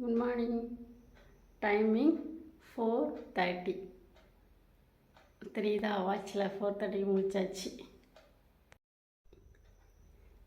Good morning timing four thirty தெரியுதா? வாட்சில் four தேர்ட்டிக்கு முடிச்சாச்சு.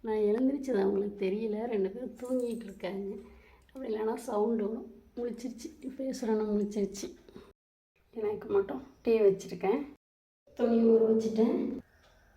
நான் எழுந்திரிச்சது அவங்களுக்கு தெரியல. ரெண்டு பேரும் தூங்கிட்டு இருக்காங்க. அப்படி இல்லைன்னா சவுண்டு வரும் முழிச்சிருச்சு. பேசுகிறேன்னு முழிச்சிருச்சு. எனக்கு மட்டும் டீ வச்சுருக்கேன். துணி ஊற வச்சுட்டேன்.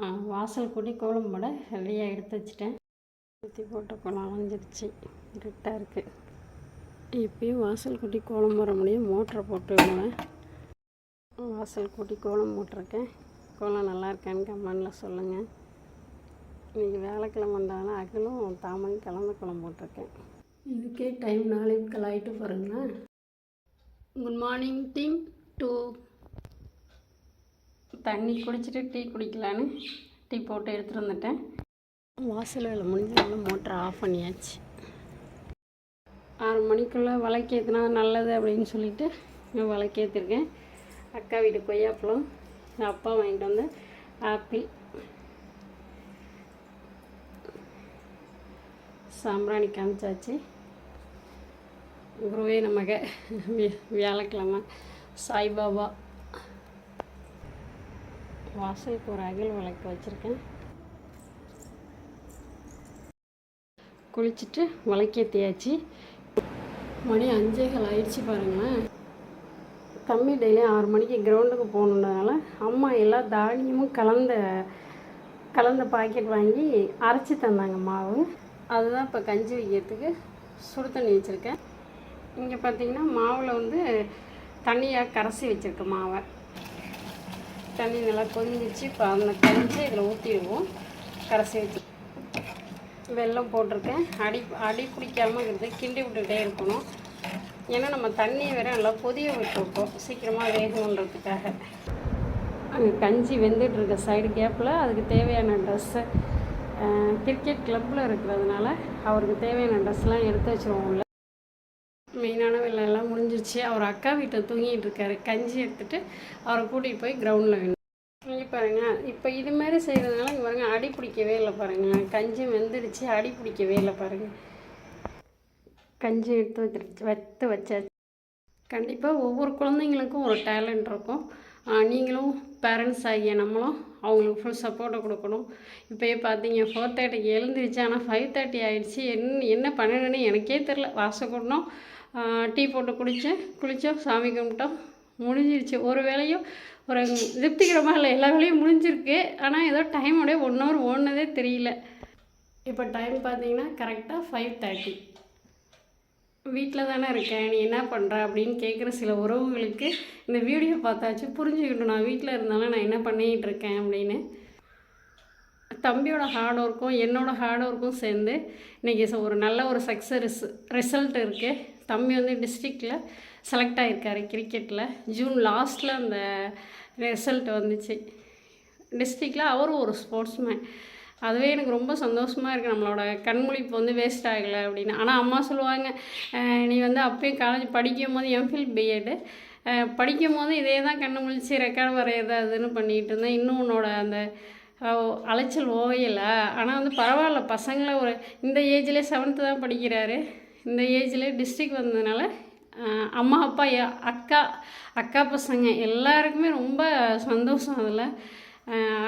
ஆ, வாசல் கூட்டி கோலம் போட ரெடியாக எடுத்து வச்சுட்டேன். ஊற்றி போட்ட கோலம் அலைஞ்சிருச்சு இருட்டாக இருக்குது இப்பயும் வாசல் கூட்டி கோலம் போட முடியும். மோட்டரை போட்டு விடுவேன். வாசல் கூட்டி கோலம் போட்டிருக்கேன். கோலம் நல்லா இருக்கான்னு கமெண்டில் சொல்லுங்கள் இன்றைக்கி வேலைக்கிழமைன்றதால அகலும் தாமரையும் கலந்து கோலம் போட்டிருக்கேன். இதுக்கே டைம் நாளே கலாயிட்டு ஆகிட்டு பாருங்களா குட் மார்னிங் டீம் டூ தண்ணி குடிச்சிட்டு டீ குடிக்கலான்னு. டீ போட்டு எடுத்துகிட்டு வந்துட்டேன். வாசல் வேலை முடிஞ்சதுனால மோட்டரை ஆஃப் பண்ணியாச்சு. ஆறு மணிக்குள்ளே விளக்கேற்றினா நல்லது அப்படின்னு சொல்லிட்டு நான் விளக்கேற்றிருக்கேன் அக்கா வீட்டு கொய்யாப்பழம் அப்பா வாங்கிட்டு வந்து ஆப்பிள் சாம்பிராணி காமிச்சாச்சு. குருவே நமக வியாழக்கிழமை சாய்பாபா. வாசலுக்கு ஒரு அகல் விளக்கு வச்சுருக்கேன். குளிச்சுட்டு விளக்கேற்றியாச்சு மணி அஞ்சேகால் ஆயிடுச்சு பாருங்களேன். தம்பி டெய்லி ஆறு மணிக்கு கிரவுண்டுக்கு போகணுன்றதுனால அம்மா எல்லா தானியமும் கலந்த கலந்த பாக்கெட் வாங்கி அரைச்சி தந்தாங்க மாவு. அதுதான் இப்போ கஞ்சி வைக்கிறதுக்கு சுடு தண்ணி வச்சுருக்கேன். இங்கே பார்த்தீங்கன்னா மாவில் வந்து தண்ணியாக கரைசி வச்சுருக்கேன் மாவை. தண்ணி நல்லா கொதிஞ்சிச்சு. இப்போ அந்த கஞ்சி இதில் ஊற்றிடுவோம் கரைசி வச்சு வெல்லம் போட்டிருக்கேன். அடி அடி பிடிக்காமல் இருக்கிறது கிண்டி விட்டுக்கிட்டே இருக்கணும். ஏன்னா நம்ம தண்ணியை வேற நல்லா கொதிய விட்டுருக்கோம் சீக்கிரமாக வேகணுன்றதுக்காக. அங்கே கஞ்சி வெந்துட்டு இருக்க சைடு கேப்பில் அதுக்கு தேவையான ட்ரெஸ்ஸு கிரிக்கெட் கிளப்பில் இருக்கிறதுனால அவருக்கு தேவையான ட்ரெஸ்லாம் எடுத்து வச்சுருவோம் உள்ள மெயினான வேலையெல்லாம் எல்லாம் முடிஞ்சிருச்சு. அவர் அக்கா வீட்டை தூங்கிட்டு இருக்காரு. கஞ்சி எடுத்துகிட்டு அவரை கூட்டிகிட்டு போய் கிரவுண்டில் வேணும் பாருங்கள் இப்போ இது மாதிரி செய்கிறதுனால இங்கே பாருங்கள் அடி பிடிக்கவே இல்லை பாருங்கள் கஞ்சி வெந்துடுச்சு அடி பிடிக்கவே இல்லை பாருங்கள் கஞ்சி எடுத்து வச்சிருச்சு வத்து வச்சாச்சு. கண்டிப்பாக ஒவ்வொரு குழந்தைங்களுக்கும் ஒரு டேலண்ட் இருக்கும். நீங்களும் பேரண்ட்ஸ் ஆகிய நம்மளும் அவங்களுக்கு ஃபுல் சப்போர்ட்டை கொடுக்கணும். இப்போயே பார்த்தீங்க ஃபோர் தேர்ட்டிக்கு எழுந்துருச்சு ஆனால் ஃபைவ் தேர்ட்டி ஆகிடுச்சு என்ன என்ன பண்ணணுன்னு எனக்கே தெரில வாசல் கூடணும். டீ போட்டு குடித்தேன் குளித்தோம் சாமி கும்பிட்டோம். முடிஞ்சிருச்சு. ஒரு வேலையும் ஒரு திருப்திகரமாக இல்லை எல்லா வேலையும் முடிஞ்சிருக்கு. ஆனால் ஏதோ டைமோடய ஒன் ஹவர் ஓடுனதே தெரியல. இப்போ டைம் பார்த்தீங்கன்னா கரெக்டாக ஃபைவ் தேர்ட்டி வீட்டில் தானே இருக்கேன். நீ என்ன பண்ணுற அப்படின்னு கேட்குற சில உறவுகளுக்கு இந்த வீடியோ பார்த்தாச்சு. புரிஞ்சுக்கிட்டோம் நான் வீட்டில் இருந்தாலும் நான் என்ன பண்ணிக்கிட்டு இருக்கேன் அப்படின்னு. தம்பியோட ஹார்ட் ஒர்க்கும் என்னோடய ஹார்ட் ஒர்க்கும் சேர்ந்து இன்றைக்கி ஒரு நல்ல ஒரு சக்ஸஸ் ரிசல்ட் இருக்குது தம்பி வந்து டிஸ்ட்ரிக்டில் செலக்ட் ஆகிருக்காரு கிரிக்கெட்டில் ஜூன் லாஸ்ட்டில் அந்த ரிசல்ட் வந்துச்சு. டிஸ்ட்ரிக்டில் அவரும் ஒரு ஸ்போர்ட்ஸ் மேன் அதுவே எனக்கு ரொம்ப சந்தோஷமாக இருக்குது நம்மளோட கண்மொழிப்பு வந்து வேஸ்ட் ஆகலை அப்படின்னு. ஆனால் அம்மா சொல்லுவாங்க நீ வந்து அப்பயும் காலேஜ் படிக்கும் போது எம்ஃபில் பிஎட்டு படிக்கும் போது இதே தான் கண்ணு முழிச்சு ரெக்கார்டு வரைகிறது அதுன்னு பண்ணிகிட்டு இருந்தேன். இன்னும் உன்னோட அந்த அலைச்சல் ஓயலை. ஆனால் வந்து பரவாயில்ல. பசங்களை ஒரு இந்த ஏஜ்லேயே செவன்த்து தான் படிக்கிறாரு. இந்த ஏஜ்லேயே டிஸ்ட்ரிக் வந்ததுனால அம்மா அப்பா அக்கா அக்கா பசங்க எல்லாருக்குமே ரொம்ப சந்தோஷம் அதில்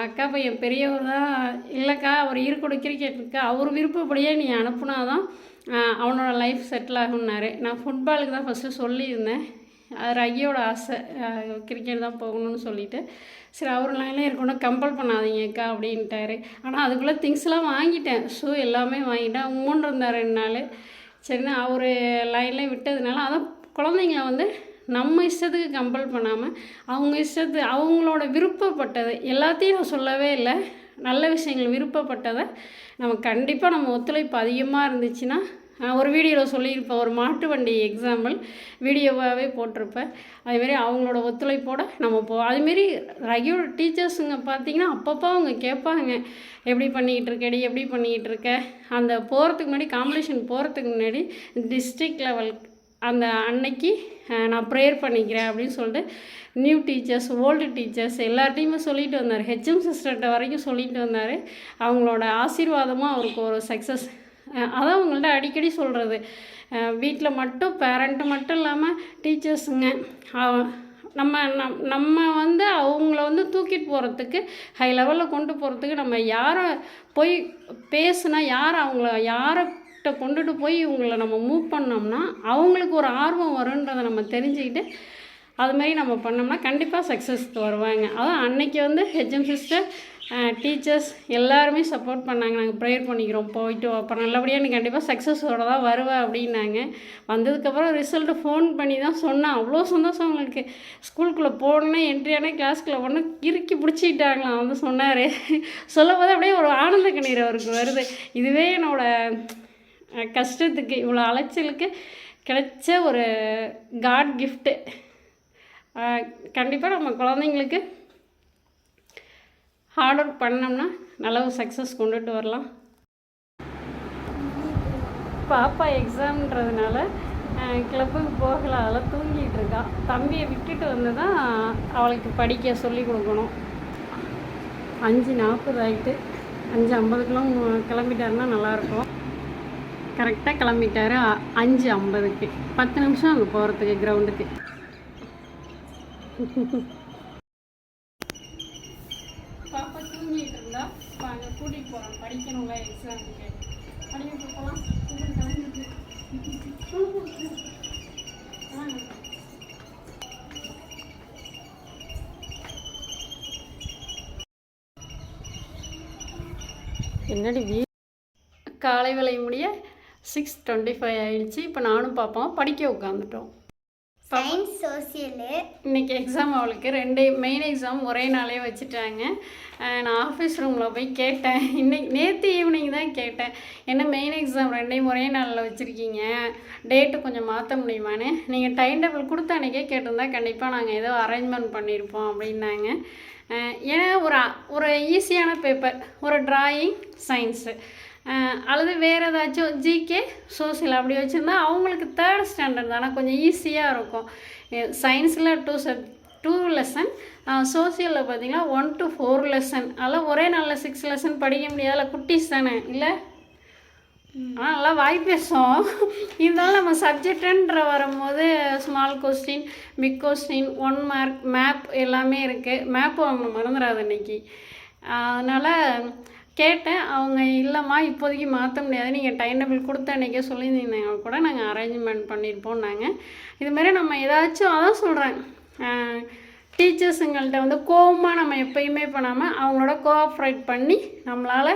அக்கா பையன் பெரியவர் தான் இல்லைக்கா அவர் இருக்கோட கிரிக்கெட் இருக்கா அவர் விருப்பப்படியே நீ அனுப்புனாதான் அவனோட லைஃப் செட்டில் ஆகும்னாரு நான் ஃபுட்பாலுக்கு தான் ஃபஸ்ட்டு சொல்லியிருந்தேன் அது ஐயோட ஆசை கிரிக்கெட் தான் போகணும்னு சொல்லிட்டு சரி அவர் லைனில் இருக்கணும் கம்பல் பண்ணாதீங்கக்கா அப்படின்ட்டாரு ஆனால் அதுக்குள்ளே திங்ஸ்லாம் வாங்கிட்டேன் ஷூ எல்லாமே வாங்கிட்டேன் உம்மன் இருந்தார் ரெண்டு நாள் சரின்னு அவர் லைனில் விட்டதுனால அதான் குழந்தைங்கள வந்து நம்ம இஷ்டத்துக்கு கம்பல் பண்ணாமல் அவங்க இஷ்டத்து அவங்களோட விருப்பப்பட்டது எல்லாத்தையும் நான் சொல்லவே இல்லை. நல்ல விஷயங்கள் விருப்பப்பட்டதை நம்ம கண்டிப்பாக நம்ம ஒத்துழைப்பு அதிகமாக இருந்துச்சுன்னா நான் ஒரு வீடியோவில் சொல்லியிருப்பேன். ஒரு மாட்டு வண்டி எக்ஸாம்பிள் வீடியோவாகவே போட்டிருப்பேன். அதுமாரி அவங்களோட ஒத்துழைப்போடு நம்ம போ அதுமாரி ரெகுலர் டீச்சர்ஸுங்க பார்த்தீங்கன்னா அப்பப்போ அவங்க கேட்பாங்க. எப்படி பண்ணிக்கிட்டு இருக்கடி எப்படி பண்ணிக்கிட்டு இருக்க? அந்த போகிறதுக்கு முன்னாடி காம்படிஷன் போகிறதுக்கு முன்னாடி டிஸ்ட்ரிக்ட் லெவல் அந்த அன்னைக்கு நான் ப்ரேயர் பண்ணிக்கிறேன் அப்படின்னு சொல்லிட்டு நியூ டீச்சர்ஸ் ஓல்டு டீச்சர்ஸ் எல்லார்ட்டையுமே சொல்லிட்டு வந்தார். ஹெச்எம் சிஸ்டர்கிட்ட வரைக்கும் சொல்லிட்டு வந்தார். அவங்களோட ஆசீர்வாதமும் அவருக்கு ஒரு சக்ஸஸ் அதான் அவங்கள்ட்ட அடிக்கடி சொல்கிறது வீட்டில் மட்டும் பேரண்ட்டு மட்டும் இல்லாமல் டீச்சர்ஸுங்க நம்ம நம் நம்ம வந்து அவங்கள வந்து தூக்கிட்டு போகிறதுக்கு ஹை லெவலில் கொண்டு போகிறதுக்கு நம்ம யாரை போய் பேசுனா யார் அவங்கள யாரை கிட்ட கொண்டுட்டு போய் இவங்களை நம்ம மூவ் பண்ணோம்னா அவங்களுக்கு ஒரு ஆர்வம் வருன்றதை நம்ம தெரிஞ்சுக்கிட்டு அது மாதிரி நம்ம பண்ணோம்னா கண்டிப்பாக சக்ஸஸ்க்கு வருவாங்க. அதான் அன்னைக்கு வந்து ஹெச்எம் சிஸ்டர் டீச்சர்ஸ் எல்லாருமே சப்போர்ட் பண்ணாங்க. நாங்கள் ப்ரேயர் பண்ணிக்கிறோம். போயிட்டு அப்புறம் நல்லபடியாக நீ கண்டிப்பாக சக்ஸஸோட தான் வருவேன் அப்படின்னாங்க. வந்ததுக்கப்புறம் ரிசல்ட்டு ஃபோன் பண்ணி தான் சொன்னேன் அவ்வளோ சந்தோஷம் அவங்களுக்கு. ஸ்கூலுக்குள்ளே போனோன்னே என்ட்ரியானே கிளாஸ்க்குள்ளே ஒன்று இறுக்கி பிடிச்சிக்கிட்டாங்களாம் வந்து சொன்னார். சொல்லும் போது அப்படியே ஒரு ஆனந்த கண்ணீர் அவருக்கு வருது. இதுவே என்னோடய கஷ்டத்துக்கு இவ்வளோ அலைச்சலுக்கு கிடைச்ச ஒரு காட் கிஃப்ட்டு கண்டிப்பாக நம்ம குழந்தைங்களுக்கு ஹார்ட் ஒர்க் பண்ணோம்னா நல்ல ஒரு சக்ஸஸ் கொண்டுட்டு வரலாம். பாப்பா எக்ஸாம்ன்றதுனால கிளப்புக்கு போகல அதெல்லாம் தூங்கிட்டு இருக்கா. தம்பியை விட்டுட்டு வந்து தான் அவளுக்கு படிக்க சொல்லி கொடுக்கணும். அஞ்சு நாற்பது ஆகிட்டு அஞ்சு ஐம்பதுக்கெலாம் கிளம்பிட்டாருன்னா நல்லாயிருக்கும் கரெக்டாக கிளம்பிட்டாரு. அஞ்சு ஐம்பதுக்கு. பத்து நிமிஷம் அங்கே போகிறதுக்கு கிரவுண்டுக்கு. பாப்பா தூங்கிட்டு இருந்தா இப்போ அங்கே கூட்டிகிட்டு போகிறோம் படிக்கணும்ல எக்ஸாமுக்கு படிக்கிட்டு போகலாம் என்னடி வீ காலை வேலை முடிய சிக்ஸ் டுவெண்ட்டி ஃபைவ் ஆயிடுச்சு. இப்போ நானும் பாப்பாவும் படிக்க உட்காந்துட்டோம் சயின்ஸ் சோசியலு இன்னைக்கு எக்ஸாம் அவளுக்கு. ரெண்டு மெயின் எக்ஸாம் ஒரே நாளே வச்சுட்டாங்க. நான் ஆஃபீஸ் ரூமில் போய் கேட்டேன். இன்னைக்கு நேற்று ஈவினிங் தான் கேட்டேன். என்ன மெயின் எக்ஸாம் ரெண்டையும் ஒரே நாளில் வச்சுருக்கீங்க? டேட்டு கொஞ்சம் மாற்ற முடியுமான்னு. நீங்கள் டைம் டேபிள் கொடுத்த அன்றைக்கே கேட்டிருந்தா கண்டிப்பாக நாங்கள் ஏதோ அரேஞ்ச்மெண்ட் பண்ணியிருப்போம் அப்படின்னாங்க. ஏன்னா ஒரு ஒரு ஈஸியான பேப்பர் ஒரு டிராயிங் சயின்ஸு அல்லது வேறு ஏதாச்சும் ஜிகே சோசியல் அப்படி வச்சுருந்தா அவங்களுக்கு தேர்ட் ஸ்டாண்டர்ட் தானே. கொஞ்சம் ஈஸியாக இருக்கும். சயின்ஸில் டூ சப் டூ லெசன் சோசியலில் பார்த்தீங்கன்னா ஒன் டு ஃபோர் லெசன் அதெல்லாம் ஒரே நாளில் சிக்ஸ் லெசன் படிக்க முடியாதுல குட்டீஸ் தானே? இல்லை? ஆனால் நல்லா வாய் பேசும். இருந்தாலும் நம்ம சப்ஜெக்டுன்ற வரும்போது small question big question one mark map எல்லாமே இருக்குது மேப் வாங்கணும் மறந்துடாது இன்னைக்கு. அதனால் கேட்டேன். அவங்க இல்லைம்மா இப்போதைக்கு மாற்ற முடியாது. நீங்கள் டைம் டேபிள் கொடுத்த அன்றைக்கே சொல்லியிருந்தீங்க. கூட நாங்கள் அரேஞ்ச்மெண்ட் பண்ணியிருப்போம்னாங்க. இதுமாரி நம்ம ஏதாச்சும் அதான் சொல்கிறேன் டீச்சர்ஸுங்கள்ட்ட வந்து கோவமாக நம்ம எப்பயுமே பண்ணாமல் அவங்களோட கோஆப்ரேட் பண்ணி நம்மளால்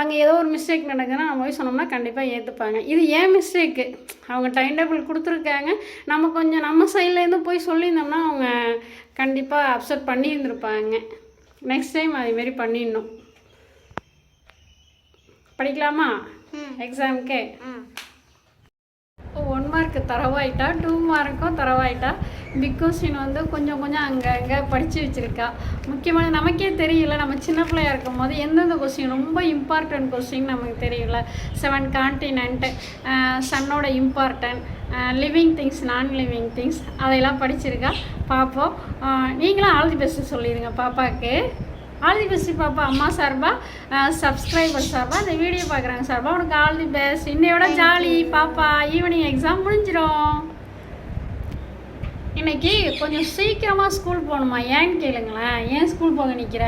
அங்கே ஏதோ ஒரு மிஸ்டேக் நடக்குதுன்னா நம்ம போய் சொன்னோம்னா கண்டிப்பாக ஏற்றுப்பாங்க இது ஏன் மிஸ்டேக்கு அவங்க டைம் டேபிள் கொடுத்துருக்காங்க. நம்ம கொஞ்சம் நம்ம சைட்லேருந்து போய் சொல்லியிருந்தோம்னா அவங்க கண்டிப்பாக அப்செட் பண்ணியிருந்துருப்பாங்க. நெக்ஸ்ட் டைம் அதேமாரி பண்ணிடணும். படிக்கலாமா? எக்ஸாமுக்கு ம். One mark தரவாயிட்டா? டூ மார்க்கும் தரவாயிட்டா? பிக் கொஸ்டின் வந்து கொஞ்சம் கொஞ்சம் அங்கே அங்கே படித்து வச்சுருக்கா. முக்கியமான நமக்கே தெரியல. நம்ம சின்ன பிள்ளையா இருக்கும் போது எந்தெந்த கொஸ்டின் ரொம்ப இம்பார்ட்டன்ட் கொஸ்டின் நமக்கு தெரியல. Seven continent சன்னோட important living things non living things அதையெல்லாம் படிச்சிருக்கா. பார்ப்போம் நீங்களும் ஆல் தி பெஸ்ட்டு சொல்லிடுங்க பாப்பாவுக்கு ஆல் தி பெஸ்ட் பாப்பா அம்மா சார்பா. சப்ஸ்கிரைபர் சார்பா. இந்த வீடியோ பார்க்குறாங்க சார்பா உனக்கு ஆல் தி பெஸ்ட் இன்னையோட ஜாலி பாப்பா. ஈவினிங் எக்ஸாம் முடிஞ்சிடும் இன்னைக்கு கொஞ்சம் சீக்கிரமாக ஸ்கூல் போகணுமா? ஏன்னு கேளுங்களேன். ஏன் ஸ்கூல் போக நிற்கிற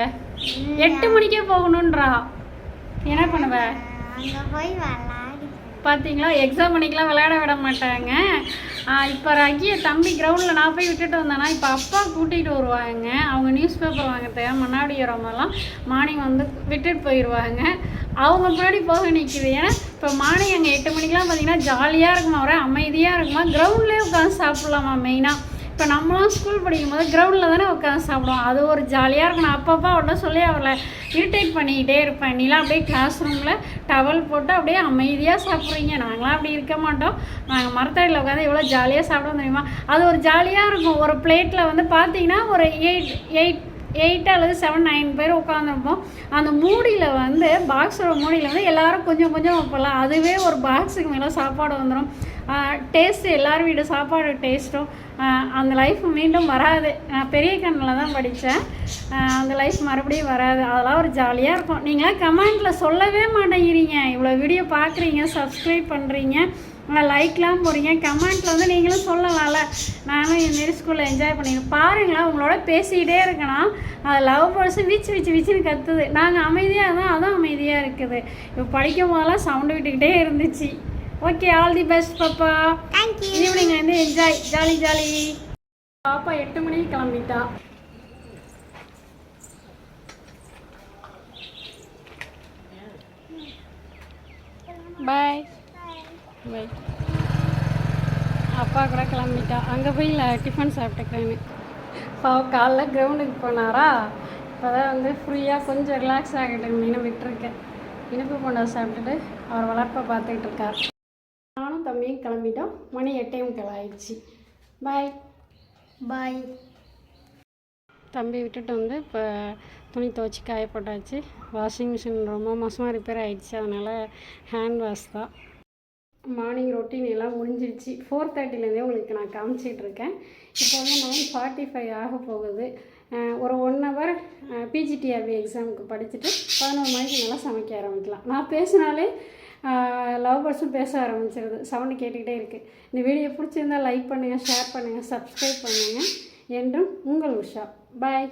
எட்டு மணிக்கே போகணுன்றா. என்ன பண்ணுவ? அங்கே போய் விளாடி பார்த்தீங்களா எக்ஸாம் அன்னைக்கெலாம் விளையாட விட மாட்டாங்க. இப்போ ரகியை தம்பி கிரவுண்டில் நான் போய் விட்டுட்டு வந்தேன்னா இப்போ அப்பா கூட்டிகிட்டு வருவாங்க. அவங்க நியூஸ் பேப்பர் வாங்குறதுக்காக மண்ணாடி உரமெல்லாம் மார்னிங் வந்து விட்டுட்டு போயிடுவாங்க அவங்க முன்னாடி போக நிற்கிது ஏன்னா இப்போ மார்னிங் அங்கே எட்டு மணிக்கெலாம் பார்த்தீங்கன்னா ஜாலியாக இருக்குமா ஒரே அமைதியாக இருக்குமா? கிரவுண்ட்லேயே உட்காந்து சாப்பிட்லாமா மெயினாக இப்போ நம்மளாம் ஸ்கூல் படிக்கும் போது கிரவுண்டில் தானே உட்காந்து சாப்பிடுவோம். அது ஒரு ஜாலியாக இருக்கும். நான் அப்பப்போ அவர்கிட்ட சொல்லி அவளை இரிட்டேட் பண்ணிக்கிட்டே இருப்பேன். நீலாம் அப்படியே கிளாஸ் ரூமில் டவல் போட்டு அப்படியே அமைதியாக சாப்பிட்றீங்க. நாங்களாம் அப்படி இருக்க மாட்டோம். நாங்கள் மரத்தடியில் உட்காந்து எவ்வளோ ஜாலியாக சாப்பிடுவோம் தெரியுமா? அது ஒரு ஜாலியாக இருக்கும். ஒரு பிளேட்டில் வந்து பார்த்தீங்கன்னா ஒரு எயிட் எயிட் எயிட் அல்லது செவன் நைன் பேர் உட்காந்துருப்போம் அந்த மூடியில் வந்து பாக்ஸோட மூடியில் வந்து எல்லாரும் கொஞ்சம் கொஞ்சம் வைப்பலாம் அதுவே ஒரு பாக்ஸுக்கு மேலே சாப்பாடு வந்துடும் டேஸ்ட்டு எல்லார் வீடு சாப்பாடு டேஸ்ட்டும் அந்த லைஃப் மீண்டும் வராது. நான் பெரிய கண்ணில் தான் படித்தேன் அந்த லைஃப் மறுபடியும் வராது. அதெல்லாம் ஒரு ஜாலியாக இருக்கும். நீங்களாம் கமெண்ட்டில் சொல்லவே மாட்டேங்கிறீங்க. இவ்வளோ வீடியோ பார்க்குறீங்க சப்ஸ்கிரைப் பண்ணுறீங்க லைக்லாம் போகிறீங்க கமெண்ட்டில் வந்து நீங்களும் சொல்லலாம்ல. நானும் என் மாரி ஸ்கூலில் என்ஜாய் பண்ணிக்கிறேன் பாருங்களேன் உங்களோட பேசிக்கிட்டே இருக்கணும் அது லவ் பர்சன் வீச்சு வீச்சு வீச்சுன்னு கத்துது. நாங்கள் அமைதியாக இருந்தோம் அதுவும் அமைதியாக இருக்குது. இப்போ படிக்கும் போதெல்லாம் சவுண்டு விட்டுக்கிட்டே இருந்துச்சு. ஓகே ஆல் தி பெஸ்ட் பாப்பா. தேங்க்யூ ஈவினிங் வந்து என்ஜாய் ஜாலி ஜாலி பாப்பா எட்டு மணிக்கு கிளம்பிட்டா. பாய் பாய் அப்பா கூட கிளம்பிட்டா. அங்கே போய் ல- டிஃபன் சாப்பிட்டுக்கிறேன்னு. பாவம் காலைல கிரவுண்டுக்கு போனாரா? இப்போ தான் வந்து ஃப்ரீயாக கொஞ்சம் ரிலாக்ஸ் ஆகிட்டுன்னு விட்டுருக்கேன். இனிப்பு போண்டா சாப்பிட்டுட்டு அவர் வளர்ப்பை பார்த்துக்கிட்டு இருக்கார். நானும் தம்பியும் கிளம்பிட்டோம். மணி எட்டே முக்கால் ஆயிடுச்சு. பாய் பாய் தம்பி விட்டுட்டு வந்து இப்போ துணி துவச்சி காய போட்டாச்சு. வாஷிங் மிஷின் ரொம்ப மோசமாக ரிப்பேர் ஆகிடுச்சு அதனால் ஹேண்ட் வாஷ் தான். மார்னிங் ரொட்டீன் எல்லாம் முடிஞ்சிருச்சு ஃபோர் தேர்ட்டிலேருந்தே உங்களுக்கு நான் காமிச்சிட்ருக்கேன் இப்போ வந்து நைன் ஃபார்ட்டி ஃபைவ் ஆக போகுது. ஒரு ஒன் ஹவர் பிஜிடிஆர்பி எக்ஸாமுக்கு படிச்சுட்டு பதினோரு மணிக்கு நல்லா சமைக்க ஆரம்பிக்கலாம். நான் பேசினாலே லவ் பர்ஸும் பேச ஆரம்பிச்சிருது. சவுண்டு கேட்டுக்கிட்டே இருக்குது இந்த வீடியோ பிடிச்சிருந்தா லைக் பண்ணுங்கள் ஷேர் பண்ணுங்கள் சப்ஸ்கிரைப் பண்ணுங்கள் என்றும் உங்கள் உஷா. பாய்